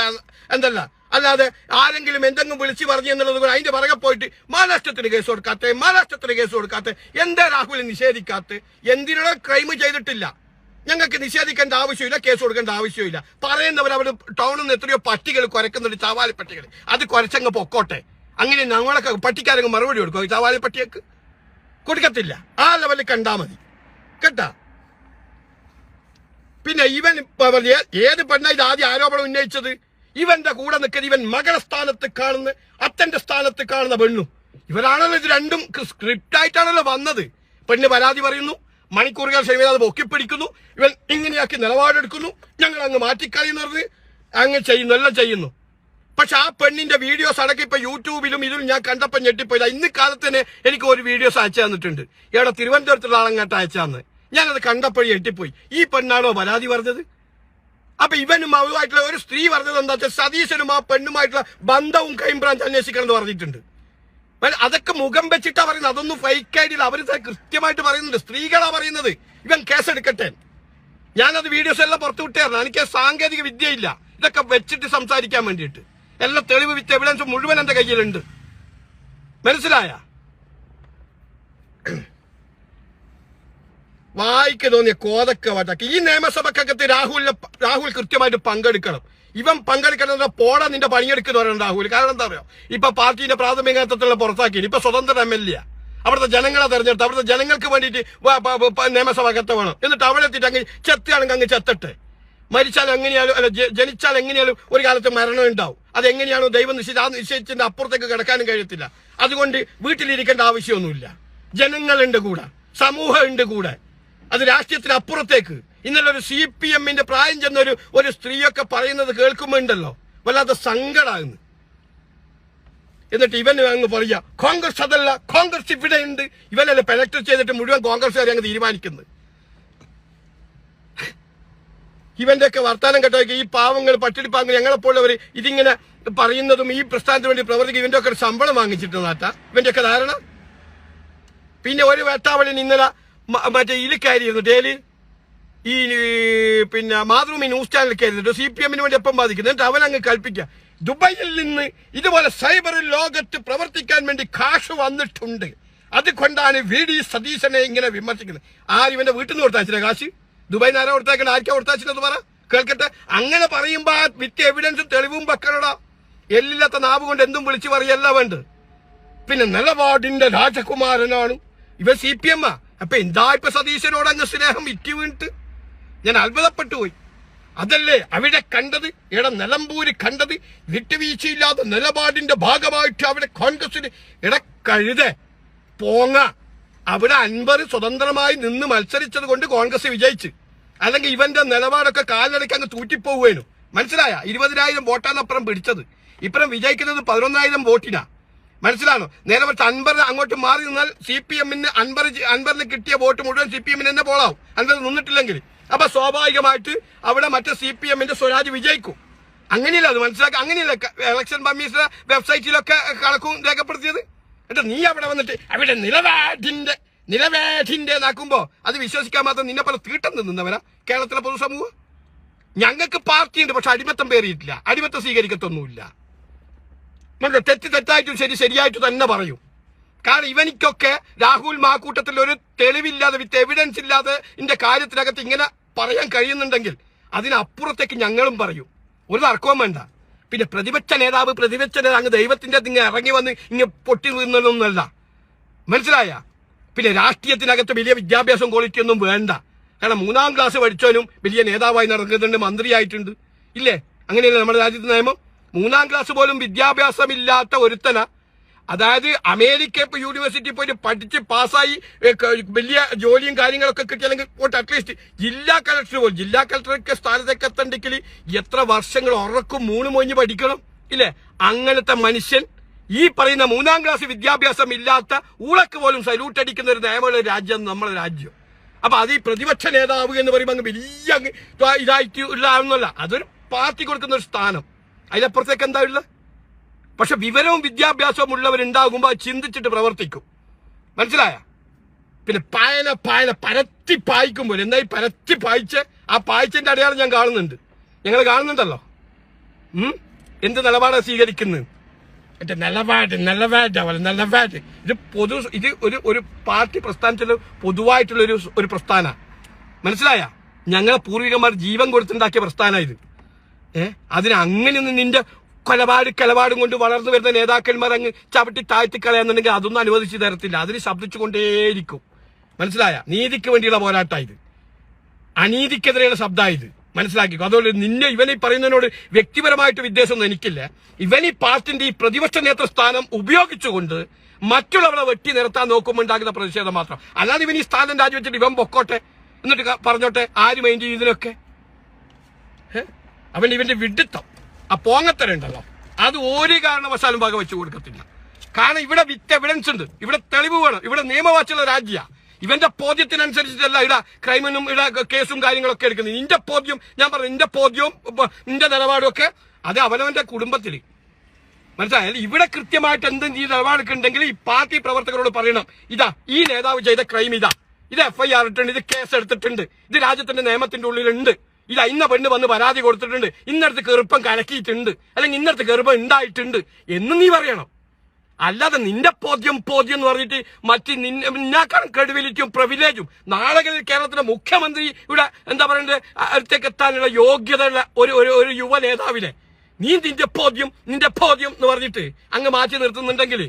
എന്തല്ല. അല്ലാതെ ആരെങ്കിലും എന്തെങ്കിലും വിളിച്ചു പറഞ്ഞു എന്നുള്ളത് കൊണ്ട് അതിന്റെ പുറകെ പോയിട്ട് മഹാരാഷ്ട്രത്തിന് കേസ് കൊടുക്കാത്ത മഹാരാഷ്ട്രത്തിന് കേസ് കൊടുക്കാത്ത എന്താ രാഹുലിനെ നിഷേധിക്കാത്ത എന്തിനുള്ള ക്രൈം ചെയ്തിട്ടില്ല. ഞങ്ങൾക്ക് നിഷേധിക്കേണ്ട ആവശ്യമില്ല കേസ് കൊടുക്കേണ്ട ആവശ്യമില്ല. പറയുന്നവർ അവർ ടൗണിൽ നിന്ന് എത്രയോ പട്ടികൾ കുരക്കുന്നുണ്ട് ചവാലി പട്ടികൾ. അത് കുരച്ചങ്ങ് പൊക്കോട്ടെ. അങ്ങനെ ഞങ്ങളൊക്കെ പട്ടിക്കാരങ്ങ് മറുപടി കൊടുക്കും. ചവാലി പട്ടിയക്ക് കൊടുക്കത്തില്ല. ആ ലെവലിൽ കണ്ടാൽ മതി. കേട്ടാ? പിന്നെ ഇവൻ ഏത് പെണ്ണ ഇത് ആദ്യം ആരോപണം ഉന്നയിച്ചത്? ഇവന്റെ കൂടെ നിൽക്കുന്ന ഇവൻ മകളെ സ്ഥാനത്ത് കാണുന്ന അത്തന്റെ സ്ഥാനത്ത് കാണുന്ന പെണ്ണു. ഇവരാണല്ലോ ഇത് രണ്ടും സ്ക്രിപ്റ്റ് ആയിട്ടാണല്ലോ വന്നത്. പെണ്ണ് പരാതി പറയുന്നു മണിക്കൂറുകൾ ക്ഷമിത അത് പൊക്കിപ്പിടിക്കുന്നു ഇവൻ ഇങ്ങനെയാക്കി നിലപാടെടുക്കുന്നു ഞങ്ങൾ അങ്ങ് മാറ്റിക്കളയെന്ന് പറഞ്ഞ് അങ്ങ് ചെയ്യുന്നു എല്ലാം ചെയ്യുന്നു. പക്ഷെ ആ പെണ്ണിന്റെ വീഡിയോസ് അടക്കം ഇപ്പൊ യൂട്യൂബിലും ഇതിലും ഞാൻ കണ്ടപ്പോ ഞെട്ടിപ്പോയില്ല ഇന്ന് കാലത്ത് തന്നെ എനിക്ക് ഒരു വീഡിയോസ് അയച്ചു തന്നിട്ടുണ്ട്. ഇവിടെ തിരുവനന്തപുരത്തുള്ള ആളങ്ങാട്ട് അയച്ചാന്ന്. ഞാനത് കണ്ടപ്പോഴും എട്ടിപ്പോയി ഈ പെണ്ണാണോ പരാതി പറഞ്ഞത്? അപ്പൊ ഇവനും അവരുമായിട്ടുള്ള ഒരു സ്ത്രീ പറഞ്ഞത് എന്താ വെച്ചാൽ സതീശനും ആ പെണ്ണുമായിട്ടുള്ള ബന്ധവും ക്രൈംബ്രാഞ്ച് അന്വേഷിക്കണം എന്ന് പറഞ്ഞിട്ടുണ്ട് അതൊക്കെ മുഖം വെച്ചിട്ടാ പറയുന്നത്. അതൊന്നും ഫേക്ക് ആയിട്ടില്ല അവർ കൃത്യമായിട്ട് പറയുന്നുണ്ട്. സ്ത്രീകളാ പറയുന്നത്. ഇവൻ കേസ് കേസെടുക്കട്ടെ. ഞാനത് വീഡിയോസ് എല്ലാം പുറത്തു വിട്ടായിരുന്നു എനിക്ക് സാങ്കേതിക വിദ്യയില്ല. ഇതൊക്കെ വെച്ചിട്ട് സംസാരിക്കാൻ വേണ്ടിയിട്ട്. എല്ലാ തെളിവ് വിത്ത് എവിഡൻസ് മുഴുവൻ എന്റെ കയ്യിലുണ്ട്. മനസ്സിലായ? വായിക്ക് തോന്നിയ കോതക്ക വട്ടാക്കി. ഈ നിയമസഭക്കകത്ത് രാഹുലിനെ രാഹുൽ കൃത്യമായിട്ട് പങ്കെടുക്കണം. ഇവൻ പങ്കെടുക്കണം പോടാ നിന്റെ പണിയെടുക്കുന്ന പറയണം രാഹുൽ. കാരണം എന്താ പറയുക ഇപ്പൊ പാർട്ടിന്റെ പ്രാഥമിക നേതൃത്വത്തിലുള്ള പുറത്താക്കി ഇപ്പൊ സ്വതന്ത്ര എം എൽ എ അവിടുത്തെ ജനങ്ങളെ തെരഞ്ഞെടുത്ത് അവിടുത്തെ ജനങ്ങൾക്ക് വേണ്ടിയിട്ട് വ- പ- പ- പ- നിയമസഭ കത്ത് വേണം. എന്നിട്ട് അവിടെ എത്തിയിട്ട് അങ്ങ് ചെത്തുകയാണെങ്കിൽ അങ്ങ് ചെത്തട്ടെ. മരിച്ചാൽ എങ്ങനെയാലും അല്ല ജനിച്ചാൽ എങ്ങനെയാലും ഒരു കാലത്ത് മരണം ഉണ്ടാവും. അതെങ്ങനെയാണോ ദൈവം നിശ്ചയിച്ച ആ നിശ്ചയിച്ചതിന്റെ അപ്പുറത്തേക്ക് കിടക്കാനും കഴിയത്തില്ല. അതുകൊണ്ട് വീട്ടിലിരിക്കേണ്ട ആവശ്യമൊന്നുമില്ല. ജനങ്ങളുണ്ട് കൂടെ. സമൂഹമുണ്ട് കൂടെ. അത് രാഷ്ട്രീയത്തിന് അപ്പുറത്തേക്ക് ഇന്നലെ ഒരു സി പി എമ്മിന്റെ പ്രായം ചെന്ന ഒരു സ്ത്രീയൊക്കെ പറയുന്നത് കേൾക്കുമ്പോ ഉണ്ടല്ലോ വല്ലാത്ത സങ്കടാകുന്നു. എന്നിട്ട് ഇവന് അങ്ങ് പറയുക കോൺഗ്രസ് അതല്ല കോൺഗ്രസ് ഇവിടെ ഉണ്ട് ഇവനല്ലേ പെലക്ട് ചെയ്തിട്ട് മുഴുവൻ കോൺഗ്രസ്സുകാരെ അങ്ങ് തീരുമാനിക്കുന്നത്. ഇവന്റെ ഒക്കെ വർത്താനം കേട്ടോക്കെ ഈ പാവങ്ങൾ പട്ടിണിപ്പാങ്ങൾ ഞങ്ങളെപ്പോലുള്ളവർ ഇതിങ്ങനെ പറയുന്നതും ഈ പ്രസ്ഥാനത്തിന് വേണ്ടി പ്രവർത്തിക്കും ഇവന്റെ ഒക്കെ ഒരു ശമ്പളം വാങ്ങിച്ചിട്ട് ഇവന്റെ ഒക്കെ ധാരണ. പിന്നെ ഒരു വേട്ടാവളിന് ഇന്നലെ മറ്റേ ഇലിക്കായിരുന്നു ഡെയിലി ഈ പിന്നെ മാതൃഭൂമി ന്യൂസ് ചാനൽ കയറിയിട്ട് സി പി എമ്മിന് വേണ്ടി എപ്പം ബാധിക്കുന്നു? എന്നിട്ട് അവനങ്ങ് കൽപ്പിക്കുക. ദുബൈയിൽ നിന്ന് ഇതുപോലെ സൈബർ ലോകത്ത് പ്രവർത്തിക്കാൻ വേണ്ടി കാശ് വന്നിട്ടുണ്ട്. അതുകൊണ്ടാണ് വി ഡി സതീശനെ ഇങ്ങനെ വിമർശിക്കുന്നത്. ആര് ഇവന്റെ വീട്ടിൽ നിന്ന് കൊടുത്താച്ചില്ല കാശ്? ദുബായിൽ ആരാ കൊടുത്താക്കണം ആർക്കാ കൊടുത്താച്ചില്ലെന്ന് പറ. കേൾക്കട്ടെ. അങ്ങനെ പറയുമ്പോ വിറ്റ് എവിഡൻസും തെളിവും വെക്കണടാ. എല്ലില്ലാത്ത നാവ് കൊണ്ട് എന്തും വിളിച്ചു പറയല്ല വേണ്ടത്. പിന്നെ നിലപാടിന്റെ രാജകുമാരനാണ് ഇവ സി പി എം അപ്പൊ എന്താ ഇപ്പൊ സതീശനോട് അങ്ങ് സ്നേഹം ഇറ്റി വീണിട്ട്? ഞാൻ അത്ഭുതപ്പെട്ടു പോയി. അതല്ലേ അവിടെ കണ്ടത്? ഇട നിലമ്പൂര് കണ്ടത്? വിട്ടുവീഴ്ചയില്ലാത്ത നിലപാടിന്റെ ഭാഗമായിട്ട് അവിടെ കോൺഗ്രസിന് ഇട കഴുത പോങ്ങ. അവിടെ അൻപത് സ്വതന്ത്രമായി നിന്ന് മത്സരിച്ചത് കൊണ്ട് കോൺഗ്രസ് വിജയിച്ച്. അല്ലെങ്കിൽ ഇവന്റെ നിലപാടൊക്കെ കാലിടയ്ക്ക് അങ്ങ് തൂറ്റിപ്പോവേനു മനസ്സിലായ? ഇരുപതിനായിരം വോട്ടാണ് അപ്പുറം പിടിച്ചത്. ഇപ്പുറം വിജയിക്കുന്നത് പതിനൊന്നായിരം വോട്ടിനാ. മനസ്സിലാണോ നേരെ മറിച്ച് അൻപർ അങ്ങോട്ട് മാറി നിന്നാൽ സി പി എമ്മിന് അൻപർ അൻപറിന് കിട്ടിയ വോട്ട് മുഴുവൻ സി പി എമ്മിന് തന്നെ പോളാവും. അൻപത് നിന്നിട്ടില്ലെങ്കിൽ. അപ്പൊ സ്വാഭാവികമായിട്ട് അവിടെ മറ്റേ സി പി എമ്മിന്റെ സ്വരാജ് വിജയിക്കും. അങ്ങനെയല്ല അത് മനസ്സിലാക്കുക അങ്ങനെയല്ല ഇലക്ഷൻ കമ്മീഷന്റെ വെബ്സൈറ്റിലൊക്കെ കണക്കും രേഖപ്പെടുത്തിയത്. എന്നിട്ട് നീ അവിടെ വന്നിട്ട് അവിടെ നിലവാടിന്റെ നിലവേടിന്റെ നാക്കുമ്പോ അത് വിശ്വസിക്കാൻ മാത്രം നിന്നെ പോലെ തീട്ടം നിന്നവരാ കേരളത്തിലെ പൊതുസമൂഹം. ഞങ്ങൾക്ക് പാർട്ടിയുണ്ട് പക്ഷെ അടിമത്തം പേറിയിട്ടില്ല. അടിമത്തം സ്വീകരിക്കത്തൊന്നുമില്ല. നമ്മൾ തെറ്റ് തെറ്റായിട്ടും ശരി ശരിയായിട്ടും തന്നെ പറയും. കാരണം ഇവനിക്കൊക്കെ രാഹുൽ മാക്കൂട്ടത്തിൽ ഒരു തെളിവില്ലാതെ വിത്ത് എവിഡൻസ് ഇല്ലാതെ ഇന്റെ കാര്യത്തിനകത്ത് ഇങ്ങനെ പറയാൻ കഴിയുന്നുണ്ടെങ്കിൽ അതിനപ്പുറത്തേക്ക് ഞങ്ങളും പറയും. ഒരു തർക്കവും വേണ്ട. പിന്നെ പ്രതിപക്ഷ നേതാവ് പ്രതിപക്ഷ നേതാവ് അങ്ങ് ദൈവത്തിന്റെ ഇങ്ങ് ഇറങ്ങി വന്ന് ഇങ്ങ് പൊട്ടി നിന്നതൊന്നുമല്ല മനസ്സിലായ? പിന്നെ രാഷ്ട്രീയത്തിനകത്ത് വലിയ വിദ്യാഭ്യാസം ക്വാളിറ്റി ഒന്നും വേണ്ട. കാരണം മൂന്നാം ക്ലാസ് പഠിച്ചവനും വലിയ നേതാവായി നടക്കുന്നുണ്ട് മന്ത്രിയായിട്ടുണ്ട്. ഇല്ലേ? അങ്ങനെയല്ലേ നമ്മുടെ രാജ്യത്തെ നിയമം? മൂന്നാം ക്ലാസ് പോലും വിദ്യാഭ്യാസമില്ലാത്ത ഒരുത്തന. അതായത് അമേരിക്ക ഇപ്പൊ യൂണിവേഴ്സിറ്റി പോയിട്ട് പഠിച്ച് പാസ്സായി വലിയ ജോലിയും കാര്യങ്ങളൊക്കെ കിട്ടിയാലെങ്കിൽ പോട്ട് അറ്റ്ലീസ്റ്റ് ജില്ലാ കളക്ടർ പോലും ജില്ലാ കളക്ടറൊക്കെ സ്ഥാനത്തേക്ക് എത്തണ്ടെങ്കിൽ എത്ര വർഷങ്ങൾ ഉറക്കും മൂന്ന് മൊഞ്ഞ് പഠിക്കണം ഇല്ലേ? അങ്ങനത്തെ മനുഷ്യൻ ഈ പറയുന്ന മൂന്നാം ക്ലാസ് വിദ്യാഭ്യാസം ഇല്ലാത്ത ഊളക്ക് പോലും സല്യൂട്ട് അടിക്കുന്ന ഒരു നിയമമുള്ള രാജ്യം നമ്മുടെ രാജ്യം. അപ്പൊ അത് ഈ പ്രതിപക്ഷ നേതാവ് എന്ന് പറയുമ്പോൾ അങ്ങ് വലിയ ഇതായിട്ട് ഉള്ള ആളൊന്നുമല്ല അതൊരു പാർട്ടി കൊടുക്കുന്ന ഒരു സ്ഥാനം. അതിനപ്പുറത്തേക്ക് എന്താ ഉള്ളത്? പക്ഷെ വിവരവും വിദ്യാഭ്യാസവും ഉള്ളവരുണ്ടാകുമ്പോൾ ചിന്തിച്ചിട്ട് പ്രവർത്തിക്കും. മനസ്സിലായ? പിന്നെ പായന പായന പരത്തി പായിക്കുമ്പോൾ എന്നാ ഈ പരത്തി പായിച്ച് ആ പായിച്ചതിന്റെ അടയാളം ഞാൻ കാണുന്നുണ്ട്. ഞങ്ങൾ കാണുന്നുണ്ടല്ലോ? എന്ത് നിലപാടാണ് സ്വീകരിക്കുന്നത് എന്റെ നിലപാട് നിലപാട് അവൾ നിലപാട്. ഇത് പൊതു ഇത് ഒരു ഒരു പാർട്ടി പ്രസ്ഥാനത്തിൽ പൊതുവായിട്ടുള്ള ഒരു ഒരു പ്രസ്ഥാന. മനസ്സിലായ? ഞങ്ങളെ പൂർവികന്മാർ ജീവൻ കൊടുത്തുണ്ടാക്കിയ പ്രസ്ഥാന ഇത്. ഏ? അതിന് അങ്ങനെയൊന്നും നിന്റെ കൊലപാട് കൊലപാടും കൊണ്ട് വളർന്നു വരുന്ന നേതാക്കന്മാർ അങ്ങ് ചവിട്ടി താഴ്ത്തി കളയാന്നുണ്ടെങ്കിൽ അതൊന്നും അനുവദിച്ചു തരത്തില്ല. അതിന് ശബ്ദിച്ചു കൊണ്ടേയിരിക്കും മനസ്സിലായ? നീതിക്ക് വേണ്ടിയുള്ള പോരാട്ടമായത് അനീതിക്കെതിരെയുള്ള ശബ്ദമായത് മനസ്സിലാക്കിക്കോ? അതുകൊണ്ട് നിന്നെ ഇവനെ പറയുന്നതിനോട് വ്യക്തിപരമായിട്ട് വിദ്വേഷമൊന്നും എനിക്കില്ല. ഇവൻ ഈ പാർട്ടിന്റെ ഈ പ്രതിപക്ഷ നേതൃസ്ഥാനം ഉപയോഗിച്ചുകൊണ്ട് മറ്റുള്ളവരെ വെട്ടി നിർത്താൻ നോക്കുമ്പോൾ ഉണ്ടാകുന്ന പ്രതിഷേധം മാത്രം. അല്ലാതെ ഇവൻ ഈ സ്ഥാനം രാജിവെച്ചിട്ട് ഇവൻ പൊക്കോട്ടെ? എന്നിട്ട് പറഞ്ഞോട്ടെ? ആര് മൈൻഡ് ചെയ്യുന്നതിനൊക്കെ ഏ? അവൻ ഇവന്റെ വിഡിത്തം. ആ പോങ്ങത്തരം ഉണ്ടല്ലോ അത് ഒരു കാരണവശാലും വക വെച്ചു കൊടുക്കത്തില്ല. കാരണം ഇവിടെ വിത്ത് എവിഡൻസ് ഉണ്ട്. ഇവിടെ തെളിവ് വേണം. ഇവിടെ നിയമവാച്ചുള്ള രാജ്യ. ഇവന്റെ പോദ്യത്തിനനുസരിച്ചിട്ടല്ല ഇവിടെ ക്രൈമിനും ഇവിടെ കേസും കാര്യങ്ങളൊക്കെ എടുക്കുന്നത്. നിന്റെ പോദ്യം ഞാൻ പറഞ്ഞു നിന്റെ പോദ്യവും നിന്റെ നിലപാടും ഒക്കെ അത് അവനവന്റെ കുടുംബത്തിൽ മനസ്സിലായാലും ഇവിടെ കൃത്യമായിട്ട് എന്തും ഈ നിലപാടൊക്കെ ഈ പാർട്ടി പ്രവർത്തകരോട് പറയണം. ഇതാ ഈ നേതാവ് ചെയ്ത ക്രൈം ഇതാ. ഇത് എഫ്ഐആർ ഇട്ടുണ്ട് ഇത് കേസ് എടുത്തിട്ടുണ്ട്. ഇത് രാജ്യത്തിന്റെ നിയമത്തിന്റെ ഉള്ളിലുണ്ട്. ഇതാ ഇന്ന പെണ്ണ് വന്ന് പരാതി കൊടുത്തിട്ടുണ്ട്. ഇന്നടത്ത് കെറുപ്പം കലക്കിയിട്ടുണ്ട്. അല്ലെങ്കിൽ ഇന്നടത്ത് കെറുപ്പം ഉണ്ടായിട്ടുണ്ട് എന്ന് നീ പറയണം. അല്ലാതെ നിന്റെ പോദ്യം പോദ്യം എന്ന് പറഞ്ഞിട്ട് മറ്റ് നിന്നെ നിന്നാക്കാളും ക്രെഡിബിലിറ്റിയും പ്രിവിലേജും നാളെ കേരളത്തിന്റെ മുഖ്യമന്ത്രി ഇവിടെ എന്താ പറയണ്ടത് അടുത്തേക്ക് എത്താനുള്ള യോഗ്യതയുള്ള ഒരു ഒരു യുവ നേതാവിനെ. നീ നിന്റെ പോദ്യം നിന്റെ പോദ്യം എന്ന് പറഞ്ഞിട്ട് അങ്ങ് മാറ്റി നിർത്തുന്നുണ്ടെങ്കിൽ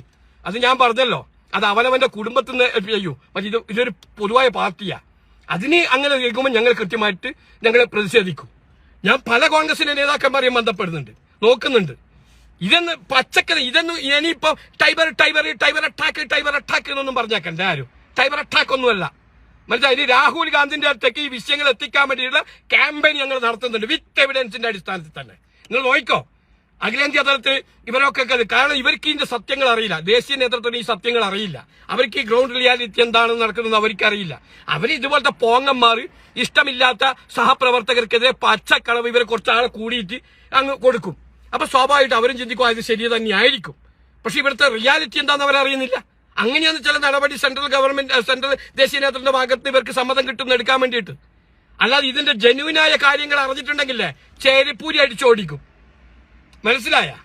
അത് ഞാൻ പറഞ്ഞല്ലോ. അത് അവനവന്റെ കുടുംബത്തിൽ നിന്ന് ചെയ്യൂ പക്ഷെ ഇത് ഇതൊരു പൊതുവായ പാർട്ടിയാ. അതിന് അങ്ങനെ കേൾക്കുമ്പോൾ ഞങ്ങൾ കൃത്യമായിട്ട് ഞങ്ങൾ പ്രതിഷേധിക്കും. ഞാൻ പല കോൺഗ്രസിന്റെ നേതാക്കന്മാരെയും ബന്ധപ്പെടുന്നുണ്ട്. നോക്കുന്നുണ്ട്. ഇതെന്ന് പച്ചക്കറി ഇതൊന്നും ഇനിയിപ്പോ cyber cyber cyber attack cyber attack എന്നൊന്നും പറഞ്ഞേക്കണ്ട ആരും. ടൈബർ അറ്റാക്ക് ഒന്നുമല്ല. മനസ്സിലായി? രാഹുൽ ഗാന്ധിന്റെ അടുത്തേക്ക് ഈ വിഷയങ്ങൾ എത്തിക്കാൻ വേണ്ടിയുള്ള ക്യാമ്പയിൻ ഞങ്ങൾ നടത്തുന്നുണ്ട്. വിത്ത് എവിഡൻസിന്റെ അടിസ്ഥാനത്തിൽ തന്നെ. നിങ്ങൾ നോക്കിക്കോ അഖിലേന്ത്യാ തലത്തിൽ ഇവരൊക്കെ കാരണം ഇവർക്ക് ഇതിന്റെ സത്യങ്ങൾ അറിയില്ല. ദേശീയ നേതൃത്വത്തിന് ഈ സത്യങ്ങൾ അറിയില്ല. അവർക്ക് ഈ ഗ്രൗണ്ട് റിയാലിറ്റി എന്താണെന്ന് നടക്കുന്നത് അവർക്ക് അറിയില്ല അവർ ഇതുപോലത്തെ പോങ്ങന്മാർ ഇഷ്ടമില്ലാത്ത സഹപ്രവർത്തകർക്കെതിരെ പച്ചക്കളവ് ഇവരെ കുറച്ചാളെ കൂടിയിട്ട് അങ്ങ് കൊടുക്കും. അപ്പൊ സ്വാഭാവികമായിട്ട് അവരും ചിന്തിക്കും അത് ശരി തന്നെയായിരിക്കും പക്ഷെ ഇവിടുത്തെ റിയാലിറ്റി എന്താണെന്ന് അവരറിയുന്നില്ല. അങ്ങനെയാണ് ചില നടപടി സെൻട്രൽ ഗവൺമെന്റ് സെൻട്രൽ ദേശീയ നേതൃത്വത്തിന്റെ ഭാഗത്ത് ഇവർക്ക് സമ്മതം കിട്ടുന്ന എടുക്കാൻ വേണ്ടിയിട്ട്. അല്ലാതെ ഇതിന്റെ ജനുവിനായ കാര്യങ്ങൾ അറിഞ്ഞിട്ടുണ്ടെങ്കിലേ ചേരിപ്പൂരി അടിച്ചോടിക്കും. മനസ്സിലായ?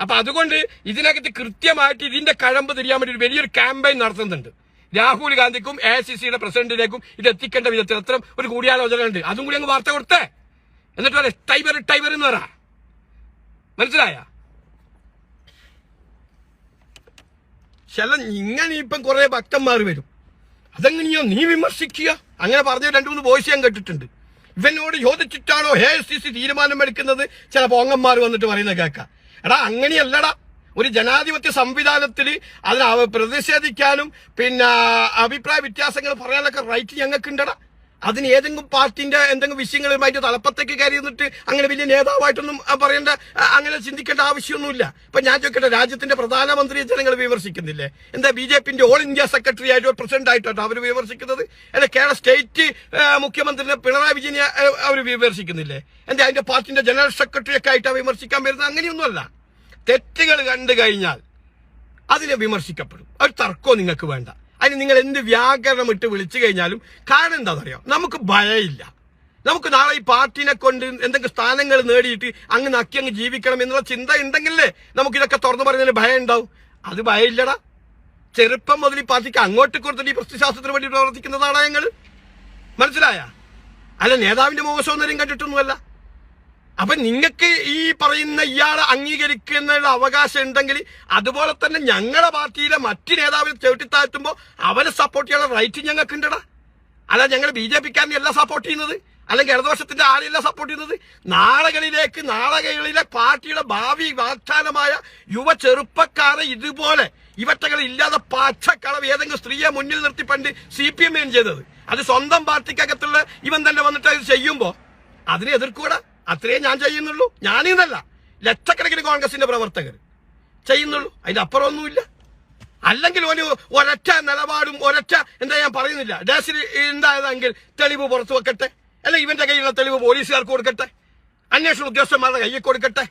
അപ്പൊ അതുകൊണ്ട് ഇതിനകത്ത് കൃത്യമായിട്ട് ഇതിന്റെ കഴമ്പ് തിരിയാൻ വേണ്ടി ഒരു വലിയൊരു ക്യാമ്പയിൻ നടത്തുന്നുണ്ട്. രാഹുൽ ഗാന്ധിക്കും എ സി സിയുടെ പ്രസിഡന്റിലേക്കും ഇത് എത്തിക്കേണ്ട വിധത്തിൽ അത്തരം ഒരു കൂടിയാലോചന ഉണ്ട് അതും കൂടി അങ്ങ് വാർത്ത കൊടുത്തേ. എന്നിട്ട് പറയാം ടൈബർ ടൈബർ എന്ന് പറ. മനസ്സിലായ? ചില ഇങ്ങനെ ഇപ്പം കുറെ ഭക്തന്മാർ വരും. അതെങ്ങനെയോ നീ വിമർശിക്കുക? അങ്ങനെ പറഞ്ഞ രണ്ടു മൂന്ന് വോയിസ് ഞാൻ കേട്ടിട്ടുണ്ട്. ഇവനോട് ചോദിച്ചിട്ടാണോ ഹേ സി സി തീരുമാനം എടുക്കുന്നത് ചില പോങ്ങന്മാർ വന്നിട്ട് പറയുന്നത് കേൾക്കാം. എടാ അങ്ങനെയല്ലടാ. ഒരു ജനാധിപത്യ സംവിധാനത്തിൽ അതിന് പ്രതിഷേധിക്കാനും പിന്നെ അഭിപ്രായ വ്യത്യാസങ്ങൾ പറയാനൊക്കെ റൈറ്റ് ഞങ്ങൾക്ക് ഉണ്ടടാ അതിന് ഏതെങ്കിലും പാർട്ടിന്റെ എന്തെങ്കിലും വിഷയങ്ങളുമായിട്ട് തലപ്പത്തേക്ക് കയറി നിന്നിട്ട് അങ്ങനെ വലിയ നേതാവായിട്ടൊന്നും പറയേണ്ട അങ്ങനെ ചിന്തിക്കേണ്ട ആവശ്യമൊന്നുമില്ല. ഇപ്പൊ ഞാൻ ചോദിക്കട്ടെ രാജ്യത്തിന്റെ പ്രധാനമന്ത്രിയെ ജനങ്ങൾ വിമർശിക്കുന്നില്ലേ? എന്താ ബി ജെ പിന്റെ ഓൾ ഇന്ത്യ സെക്രട്ടറി ആയിട്ടോ പ്രസിഡന്റ് ആയിട്ടോ അവർ വിമർശിക്കുന്നത്? അല്ലെ കേരള സ്റ്റേറ്റ് മുഖ്യമന്ത്രിനെ പിണറായി വിജയനെ അവർ വിമർശിക്കുന്നില്ലേ? എന്താ അതിന്റെ പാർട്ടിന്റെ ജനറൽ സെക്രട്ടറി ഒക്കെ ആയിട്ടാ വിമർശിക്കാൻ വരുന്നത്? അങ്ങനെയൊന്നുമല്ല. തെറ്റുകൾ കണ്ടു കഴിഞ്ഞാൽ അതിനെ വിമർശിക്കപ്പെടും. ഒരു തർക്കവും നിങ്ങൾക്ക് വേണ്ട. അതിന് നിങ്ങൾ എന്ത് വ്യാകരണം ഇട്ട് വിളിച്ചു കഴിഞ്ഞാലും കാരണം എന്താണെന്നറിയോ? നമുക്ക് ഭയമില്ല. നമുക്ക് നാളെ ഈ പാർട്ടിനെ കൊണ്ട് എന്തെങ്കിലും സ്ഥാനങ്ങൾ നേടിയിട്ട് അങ്ങ് നക്കി അങ്ങ് ജീവിക്കണം എന്നുള്ള ചിന്ത ഉണ്ടെങ്കിലേ നമുക്ക് ഇതൊക്കെ തുറന്നു പറയുന്നതിന് ഭയം ഉണ്ടാവും. അത് ഭയമില്ലടാ. ചെറുപ്പം മുതൽ ഈ പാർട്ടിക്ക് അങ്ങോട്ട് കൊടുത്തിട്ട് ഈ പ്രസ്തുശാസ്ത്രത്തിന് വേണ്ടി പ്രവർത്തിക്കുന്നതാണ് ഞങ്ങൾ മനസ്സിലായ? അല്ല നേതാവിന്റെ മോശമൊന്നും കണ്ടിട്ടൊന്നുമല്ല. അപ്പൊ നിങ്ങൾക്ക് ഈ പറയുന്ന ഇയാളെ അംഗീകരിക്കുന്നതിനുള്ള അവകാശം ഉണ്ടെങ്കിൽ അതുപോലെ തന്നെ ഞങ്ങളുടെ പാർട്ടിയിലെ മറ്റു നേതാവിനെ ചവിട്ടിത്താഴ്ത്തുമ്പോൾ അവരെ സപ്പോർട്ട് ചെയ്യാനുള്ള റൈറ്റ് ഞങ്ങൾക്ക് ഉണ്ടടാ. അല്ല ഞങ്ങൾ ബി ജെ പിക്കാരനെയല്ല സപ്പോർട്ട് ചെയ്യുന്നത്? അല്ലെങ്കിൽ ഇടതുപക്ഷത്തിന്റെ ആരെയല്ല സപ്പോർട്ട് ചെയ്യുന്നത്? നാളകളിലേക്ക് നാളകളിലെ പാർട്ടിയുടെ ഭാവി വാഗ്ദാനമായ യുവ ചെറുപ്പക്കാരെ ഇതുപോലെ ഇവറ്റകൾ ഇല്ലാതെ പച്ചക്കളവ് ഏതെങ്കിലും സ്ത്രീയെ മുന്നിൽ നിർത്തി പണ്ട് സി പി എം ചെയ്തത്. അത് സ്വന്തം പാർട്ടിക്കകത്തുള്ള ഇവൻ തന്നെ വന്നിട്ട് അത് ചെയ്യുമ്പോൾ അതിനെ എതിർക്കൂടാ അത്രേ ഞാൻ ചെയ്യുന്നുള്ളൂ. ഞാനീന്നല്ല. ലക്ഷക്കണക്കിന് കോൺഗ്രസിന്റെ പ്രവർത്തകർ ചെയ്യുന്നുള്ളൂ. അതിന്റെ അപ്പുറമൊന്നുമില്ല. അല്ലെങ്കിൽ ഒരു ഒരൊറ്റ നിലപാടും ഒരൊറ്റ എന്താ ഞാൻ പറയുന്നില്ല. ഡാസിൽ ഉണ്ടായതെങ്കിൽ തെളിവ് പുറത്തു വെക്കട്ടെ. അല്ല ഇവന്റെ കയ്യിലുള്ള തെളിവ് പോലീസുകാർക്ക് കൊടുക്കട്ടെ. അന്വേഷണ ഉദ്യോഗസ്ഥന്മാരുടെ കയ്യിൽ കൊടുക്കട്ടെ.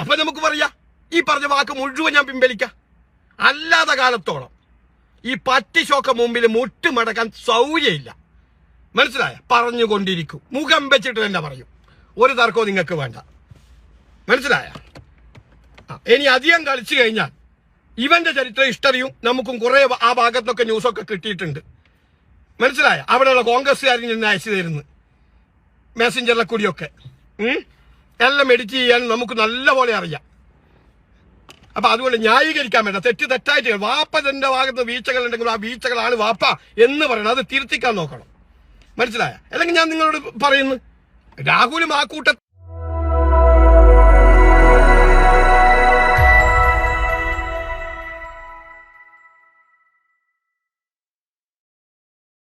അപ്പൊ നമുക്ക് പറയാം. ഈ പറഞ്ഞ വാക്ക് മുഴുവൻ ഞാൻ പിൻവലിക്കാം. അല്ലാതെ കാലത്തോളം ഈ പട്ടിശോക്ക മുമ്പിൽ മുട്ടുമടക്കാൻ സൗകര്യമില്ല. മനസ്സിലായ? പറഞ്ഞുകൊണ്ടിരിക്കും. മുഖം വെച്ചിട്ട് തന്നെ പറയും. ഒരു തർക്കവും നിങ്ങൾക്ക് വേണ്ട. മനസ്സിലായ? ഇനി അധികം കളിച്ചു കഴിഞ്ഞാൽ ഇവന്റെ ചരിത്ര ഹിസ്റ്ററിയും നമുക്കും കുറെ ആ ഭാഗത്തൊക്കെ ന്യൂസൊക്കെ കിട്ടിയിട്ടുണ്ട്. മനസ്സിലായ? അവിടെയുള്ള കോൺഗ്രസ്സുകാരിൽ നിന്ന് അയച്ചു തരുന്നു. മെസ്സഞ്ചറിലെ കൂടിയൊക്കെ. എല്ലാം എഡിറ്റ് ചെയ്യാൻ നമുക്ക് നല്ലപോലെ അറിയാം. അപ്പൊ അതുകൊണ്ട് ന്യായീകരിക്കാൻ വേണ്ട. തെറ്റ് തെറ്റായിട്ട് വാപ്പ തന്റെ ഭാഗത്ത് വീഴ്ചകൾ ഉണ്ടെങ്കിൽ ആ വീഴ്ചകളാണ് വാപ്പ എന്ന് പറയണം. അത് തിരുത്തിക്കാൻ നോക്കണം. മനസ്സിലായ? അല്ലെങ്കിൽ ഞാൻ നിങ്ങളോട് പറയുന്നു. രാഹുലും ആ കൂട്ട